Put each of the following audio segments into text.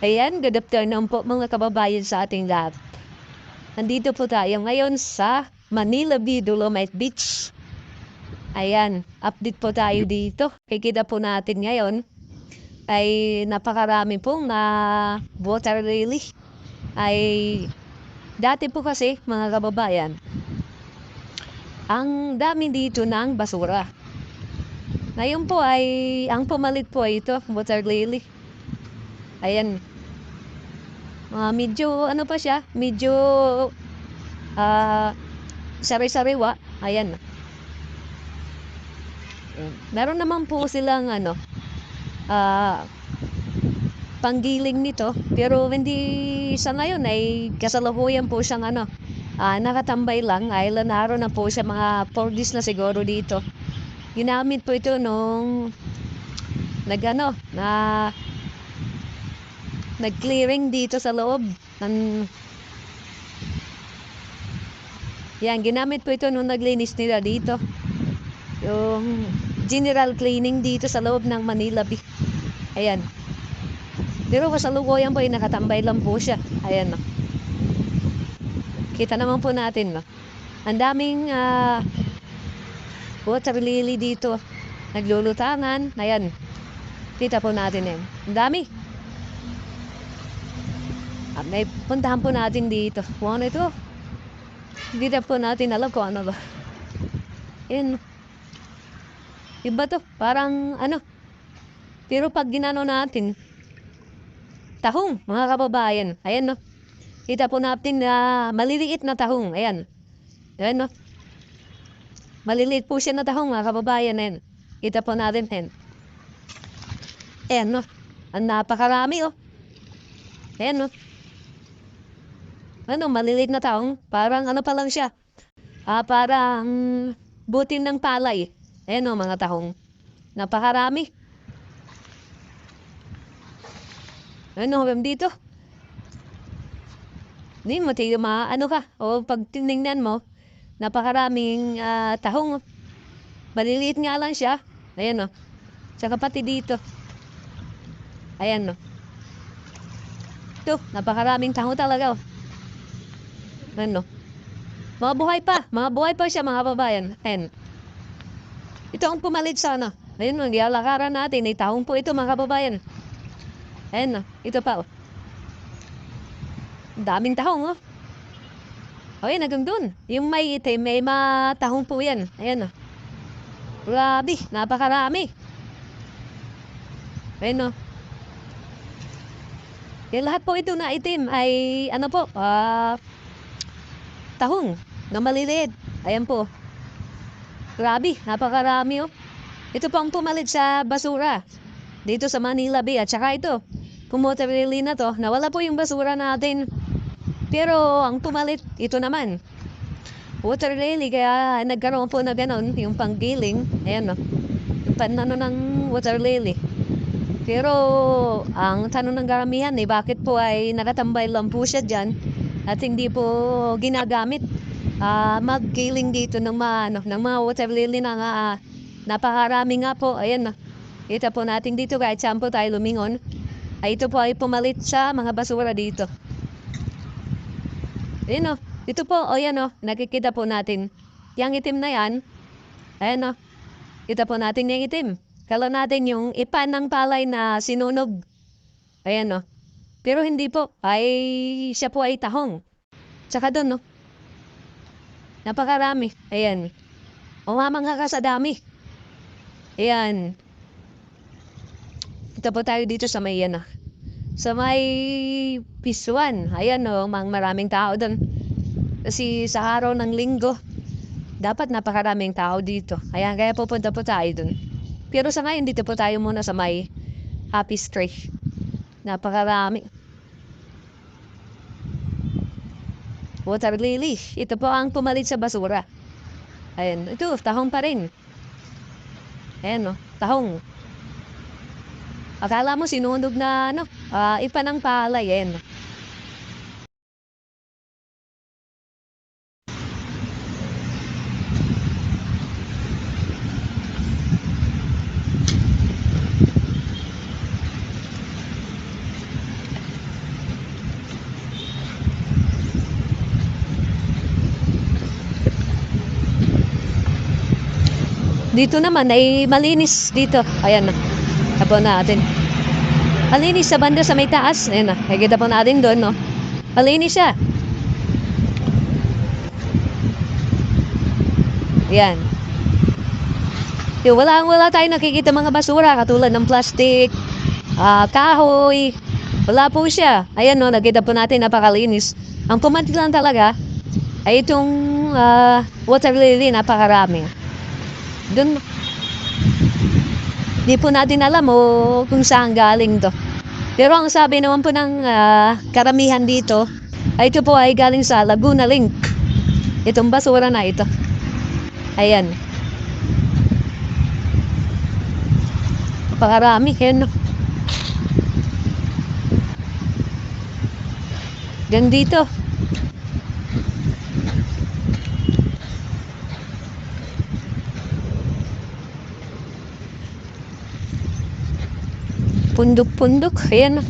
Ayan, good afternoon po mga kababayan sa ating lahat. Nandito po tayo ngayon sa Manila Bay Dolomite Beach. Ayan, update po tayo dito. Kikita po natin ngayon ay napakarami pong na water lily. Ay dati po kasi mga kababayan, ang dami dito ng basura. Ngayon po ay, ang pumalit po ay ito, water lily. Ayan. Mga medyo, ano pa siya, medyo, ah, sari-sariwa. Ayan. Meron naman po silang, ano, ah, panggiling nito. Pero hindi sa ngayon ay kasalukuyan po siyang, ano, ah, nakatambay lang. Island araw na po siya, mga 4 days na siguro dito. Ginamit po ito nung, nagano, na, nag-clearing dito sa loob ng yan, ginamit po ito nung naglinis nila dito. Yung general cleaning dito sa loob ng Manila Bay. Ayan. Pero kasalukuyan po ay nakatambay lang po siya. Ayan, no. Kita naman po natin, no. Ang daming ah, water lily dito. Naglulutangan. Ayan. Kita po natin yan. Ang dami. At may puntahan po natin dito. Kung ano ito? Hindi na po natin alam kung ano ba. Yan. Iba to. Parang ano. Pero pag ginano natin, tahong, mga kababayan. Ayan no. Kita po natin na maliliit na tahong. Ayan. Ayan no. Maliliit po siya na tahong, mga kababayan. Ayan. Kita po natin. Ayan. Ayan no. Ang napakarami oh. Ayan no. Ano, maliliit na taong. Parang ano pa lang siya. Ah, parang butin ng palay. Ayan o, mga tahong. Napakarami. Ano, ma'am dito? Hindi mo, tayo ma, ano ka? O pag tinignan mo, napakaraming ah, tahong. Maliliit nga lang siya. Ayan o. Tsaka pati dito. Ayan o. Ito, napakaraming tahong talaga o. Ano? Mga buhay pa. Mga buhay pa siya, mga babayan. Ayan. Ito ang pumalit sana. Ayun, magyalakaran natin. Ay taong po ito, mga kababayan. Ayan, oh. ito pa. Oh. Daming tahong, oh. O, yan, hanggang dun. Yung may itim, may mga tahong po yan. Ayan, oh. Grabe, napakarami. Ayan, oh. Yung lahat po ito na itim ay, ano po, ah, tahong na maliliit. Ayan po. Grabe, napakarami oh. Ito po ang pumalit sa basura. Dito sa Manila Bay. At saka ito, pumoterili na to. Nawala po yung basura natin. Pero ang pumalit, ito naman. Water lily, kaya nagkaroon po na ganon, yung panggiling. Ayan oh. Yung panano ng water lily. Pero ang tanong ng karamihan eh, bakit po ay nakatambay lang po siya dyan at hindi po ginagamit ah mag-killing dito ng mga, ano, ng mga water lily na nga, ah, napakarami nga po. Ayan, kita po natin dito kahit saan po tayo lumingon. Ay ito po ay pumalit sa mga basura dito. Ayan o, dito po, o yan o, nakikita po natin. Yang itim na yan, ayan o, kita po natin yung itim. Kala natin yung ipan ng palay na sinunog. Ayan o. Pero hindi po, ay siya po ay tahong. Tsaka doon, no? Napakarami. Ayan. Umamang ka sa dami. Ayan. Ito po tayo dito sa may yan, ah. Sa may Pisuan. Ayan, no? Mang maraming tao doon. Kasi sa araw ng linggo, dapat napakaraming tao dito. Ayan, kaya pupunta po tayo doon. Pero sa ngayon, dito po tayo muna sa may Happy Street. Napakarami. Water lily. Ito po ang pumalit sa basura. Ayan. Ito, tahong pa rin. Ayan, no. Tahong. Akala mo sinunog na, ano, ah, ipa ng palay. Ayan. Dito naman ay malinis dito. Ayan na. Tapo natin. Malinis sa banda sa may taas. Ayan na. Nakikita po natin doon, no? Malinis siya. Yan. Yung wala wala tayo nakikita mga basura katulad ng plastic, ah, kahoy. Wala po siya. Ayan no, nakita po natin napakalinis. Ang pumanti lang talaga ay itong ah, water lily napakarami. Doon Di po natin alam o kung saan galing to. Pero ang sabi naman po ng ah, karamihan dito, ay ito po ay galing sa Laguna Link. Itong basura na ito. Ayan. Pakarami. Ayan. no. Yan Pundok-pundok. Ayan.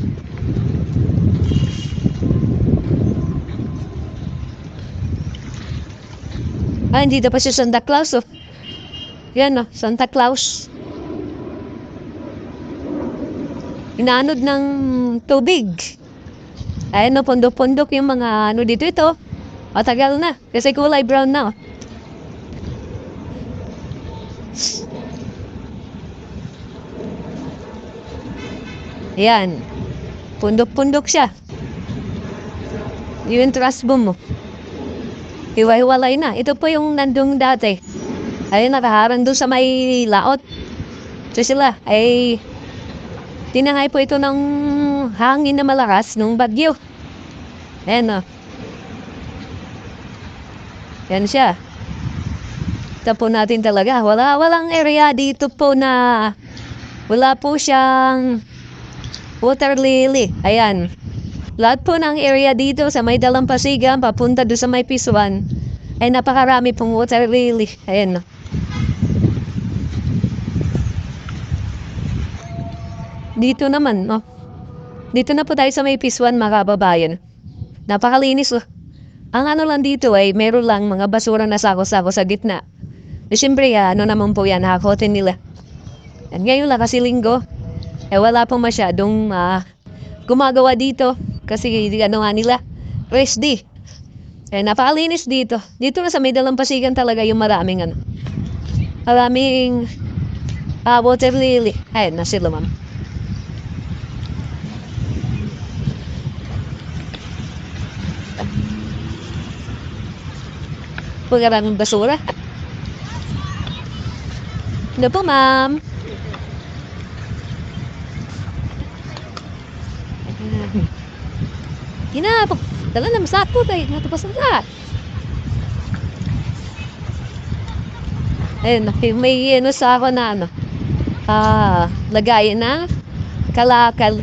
Ah, hindi pa si Santa Claus, oh. Yan, oh, Santa Claus. Inaanod ng tubig. Ayan, oh, pondok-pondok yung mga ano dito ito. Matagal na. Kasi kulay brown na, oh. Yan. Pundok-pundok siya. Yung trust boom mo. Hiwa-hiwalay na. Ito po yung nandung dati. Ay nakaharang doon sa may laot. So sila ay tinangay po ito ng hangin na malakas nung bagyo. Ayan o. Yan siya. Ito po natin talaga. Wala, walang area dito po na wala po siyang water lily. Ayan. Lahat po ng area dito sa may Dalampasigan, papunta doon sa may Pisuan, ay napakarami pong water lily. Ayan. Dito naman, no? Dito na po tayo sa may Pisuan, mga kababayan. Napakalinis, oh. Ang ano lang dito ay meron lang mga basura na sako-sako sa gitna. Siyempre, ano naman po yan, hakotin nila. At ngayon lang kasi linggo, eh wala pong masyadong ah, gumagawa dito. Kasi ano nga nila, rest day. Eh, napakalinis dito. Dito na sa may dalampasigan talaga yung maraming ano. Maraming ah, water lily. Ayun na sila ma'am. Pagkarang basura. Ano po ma'am? Ginapag, dala na masako tayo, natupasan ka. Ayun, may ano sa ako na ano, ah, lagay na kalakal.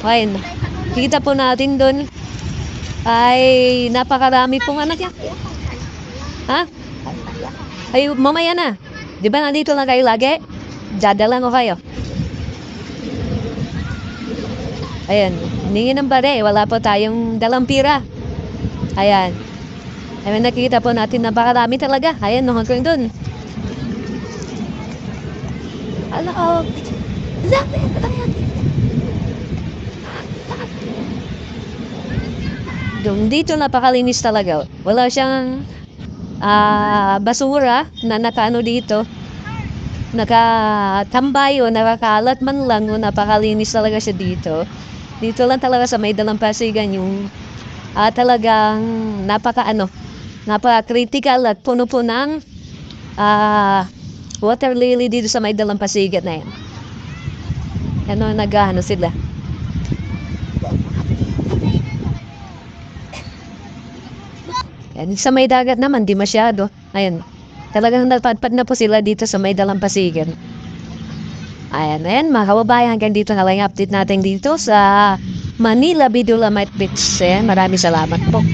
Ayun, kita po natin doon ay napakarami pong anak yan. Ha? Ay, mamaya na. Di ba nandito lang kayo lagi? Dadalan ko kayo. Ayan, hiningi ng bare. Wala po tayong dalang pira. Ayan. Ayan, nakikita po natin napakarami talaga. Ayan, no, hanggang doon. Ala, oh. Ayan. Doon dito napakalinis talaga. Wala siyang ah, basura na nakaano dito. Nakatambay o nakakalat man lang o napakalinis talaga siya dito. Dito lang talaga sa may dalampasigan yung ah, talagang napaka ano, napaka-critical at puno po ng ah, water lily dito sa may dalampasigan na yan. Ano, nag-ano sila. Yan, sa may dagat naman, di masyado. Ayun, talagang napadpad na po sila dito sa may dalampasigan. Ayan, ayan, mga kababayan, hanggang dito na lang update natin dito sa Manila Bidulamite Beach. Ayan, maraming salamat po.